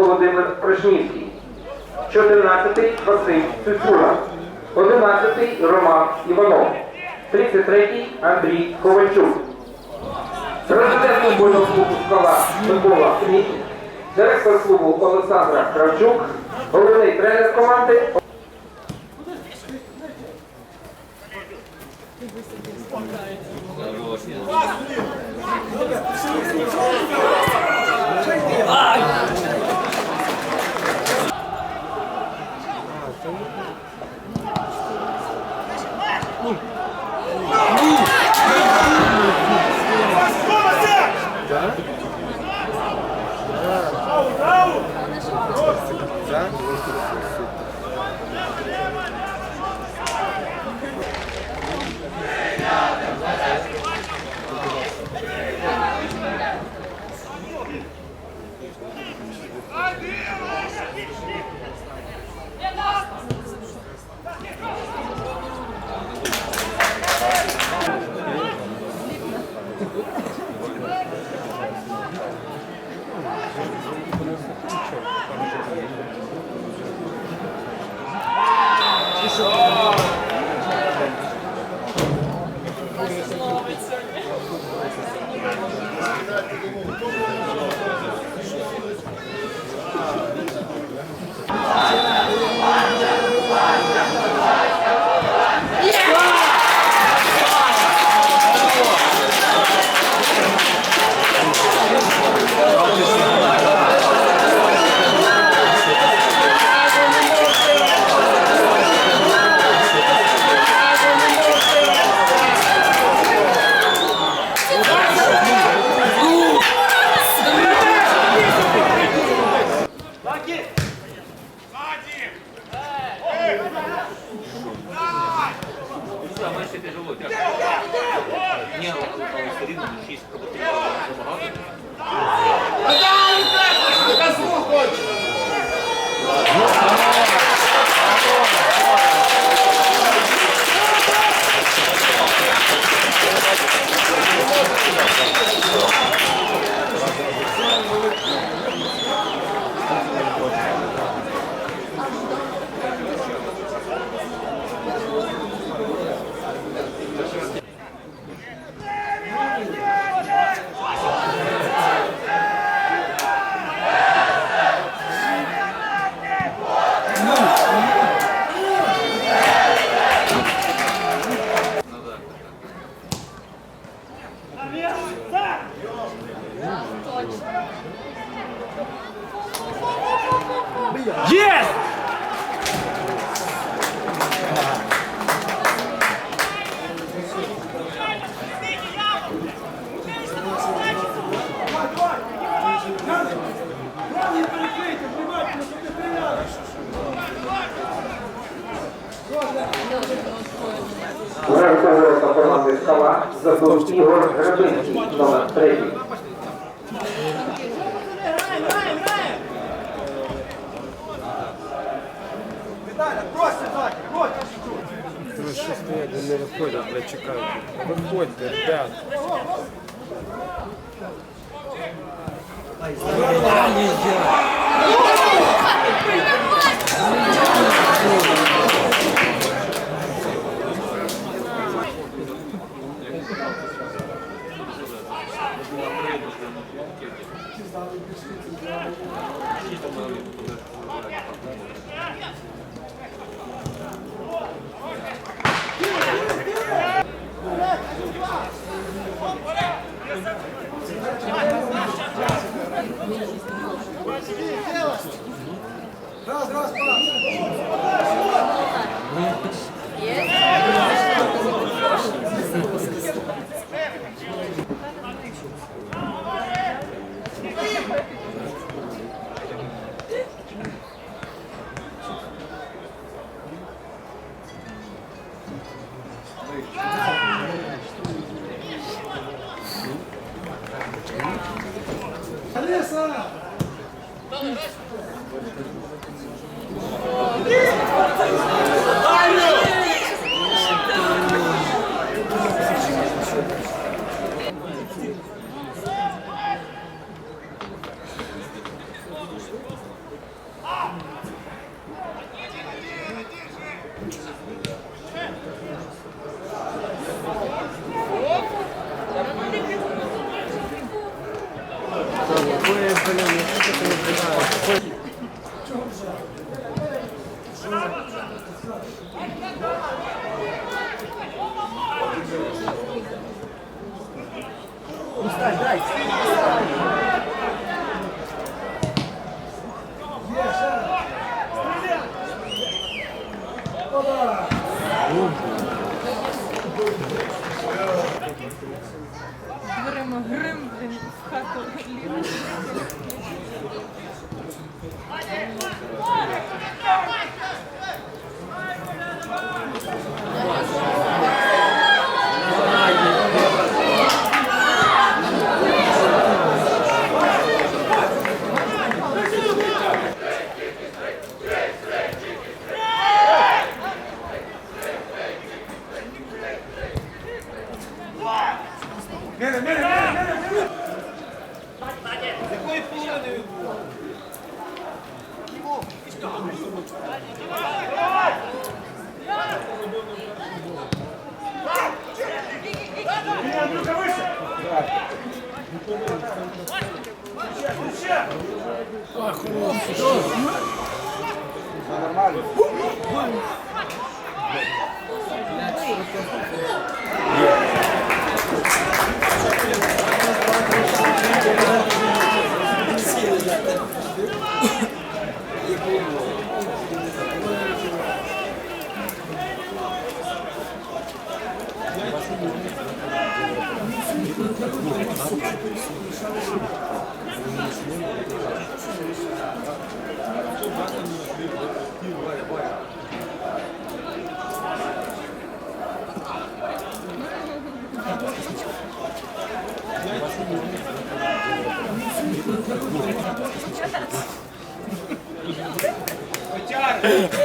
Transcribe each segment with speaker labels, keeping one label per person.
Speaker 1: Володимир Прошнівський. 14-й Василь Цицула. 11-й Роман Іванов. 33-й Андрій Ковальчук. Президент футбольного клубу «Скала» Микола Кміт, директор клубу Олександра Кравчук, головний тренер команди
Speaker 2: No! А
Speaker 3: Есть!
Speaker 1: Гравця ворота команди «Скала» забув Ігор Грабинський, номер 3.
Speaker 3: зараз ще стоять, вони виходять, бля, чекають. Виходьте, ребят. Ай-яй-яй. Раз, раз, раз. Thank you.
Speaker 4: Yes! Vai, vai. Мене, мене, мене,
Speaker 1: мене! З якої половини він був? Андрюха, вище! Ще, Нормально. Котяр!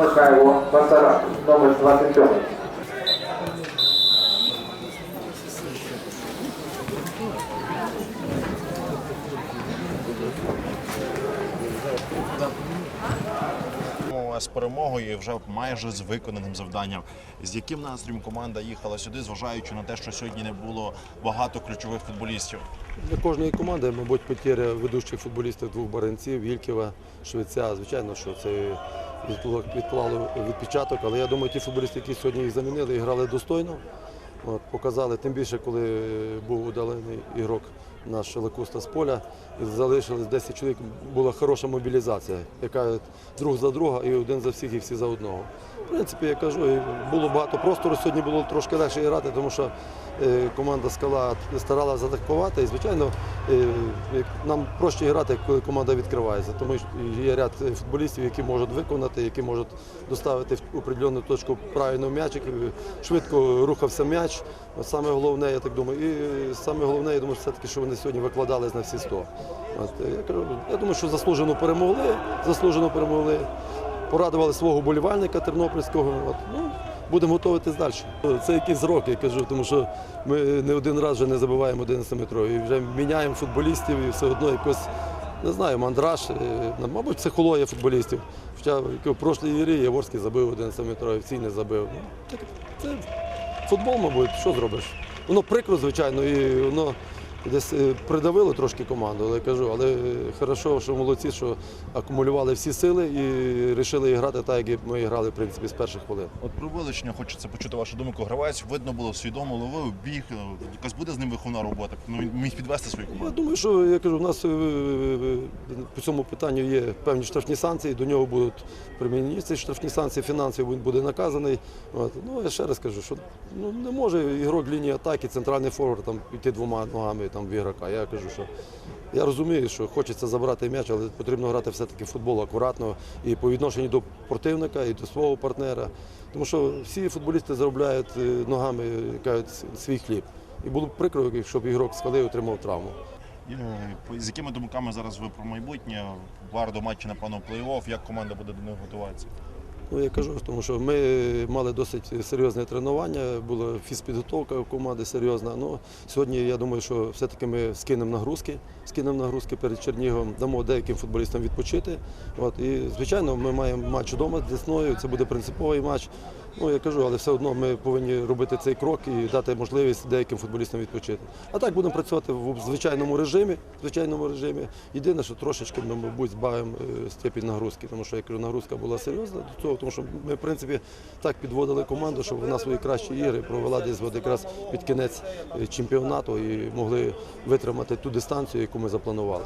Speaker 1: Михайло Бацарак, номер 27.
Speaker 5: З перемогою вже майже з виконаним завданням. З яким настроєм команда їхала сюди, зважаючи на те, що сьогодні не було багато ключових футболістів.
Speaker 6: Для кожної команди, мабуть, потеря ведучих футболістів двох баранців, Вільківа, Швеця. Звичайно, що це відклало, відпечаток, але я думаю, ті футболісти, які сьогодні їх замінили, грали достойно. От, показали, тим більше, коли був удалений ігрок наш Лекуста з поля. І залишилось 10 чоловік. Була хороша мобілізація, яка друг за друга і один за всіх, і всі за одного. В принципі, я кажу, було багато простору. Сьогодні було трошки легше грати, тому що е, команда скала старалася атакувати. І, звичайно, е, нам проще грати, коли команда відкривається. Тому що є ряд футболістів, які можуть виконати, які можуть доставити в определену точку правильно м'ячик, е, швидко рухався м'яч. Саме головне, я так думаю, і саме головне, я думаю, все-таки, що вони сьогодні викладались на всі 100. От, я, кажу, я думаю, що заслужено перемогли, заслужено перемогли. Порадували свого болівальника тернопільського. От, ну, будемо готуватись далі. Це якийсь рок, я кажу, тому що ми не один раз вже не забуваємо 11 метров. І вже міняємо футболістів і все одно якось, не знаю, мандраж, е, мабуть, психологія футболістів. Хоча в прошлій грі Яворський забив 11 метров, в цій не забив. Ну, це футбол, мабуть, що зробиш? Воно прикро, звичайно, і воно десь е, придавило трошки команду, але кажу, але хорошо, що молодці, що акумулювали всі сили і вирішили грати так, як ми грали, в принципі, з перших хвилин.
Speaker 5: От про вилучення хочеться почути вашу думку. Гравець видно було свідомо ловив, біг. е, Якась буде з ним виховна робота. Ну він міг підвести свою
Speaker 6: Я думаю, що я кажу, у нас е, е, по цьому питанню є певні штрафні санкції, до нього будуть примінені ці штрафні санкції, фінансово він буде наказаний. От. Ну, я ще раз кажу, що ну, не може ігрок лінії атаки, центральний форвард там йти двома ногами там, в ігрока. Я кажу, що я розумію, що хочеться забрати м'яч, але потрібно грати все-таки футбол акуратно і по відношенню до противника, і до свого партнера. Тому що всі футболісти заробляють е, ногами кажуть, свій хліб. І було б прикро, щоб ігрок з хвали отримав травму.
Speaker 5: Е, З якими думками зараз ви про майбутнє? Вар до матчі, напевно, плей-офф, як команда буде до них готуватися?
Speaker 6: Ну, я кажу, тому що ми мали досить серйозне тренування, була фізпідготовка команди серйозна. Ну, сьогодні я думаю, що все-таки ми скинемо нагрузки, скинемо нагрузки перед Чернігом, дамо деяким футболістам відпочити. От, і, звичайно, ми маємо матч вдома з Десною, це буде принциповий матч. Ну, я кажу, але все одно ми повинні робити цей крок і дати можливість деяким футболістам відпочити. А так будемо працювати в звичайному режимі. звичайному режимі. Єдине, що трошечки ми, мабуть, збавимо е, степінь нагрузки, тому що я кажу, нагрузка була серйозна до цього, тому що ми, в принципі, так підводили команду, щоб вона свої кращі ігри провела десь от якраз під кінець е, чемпіонату і могли витримати ту дистанцію, яку ми запланували.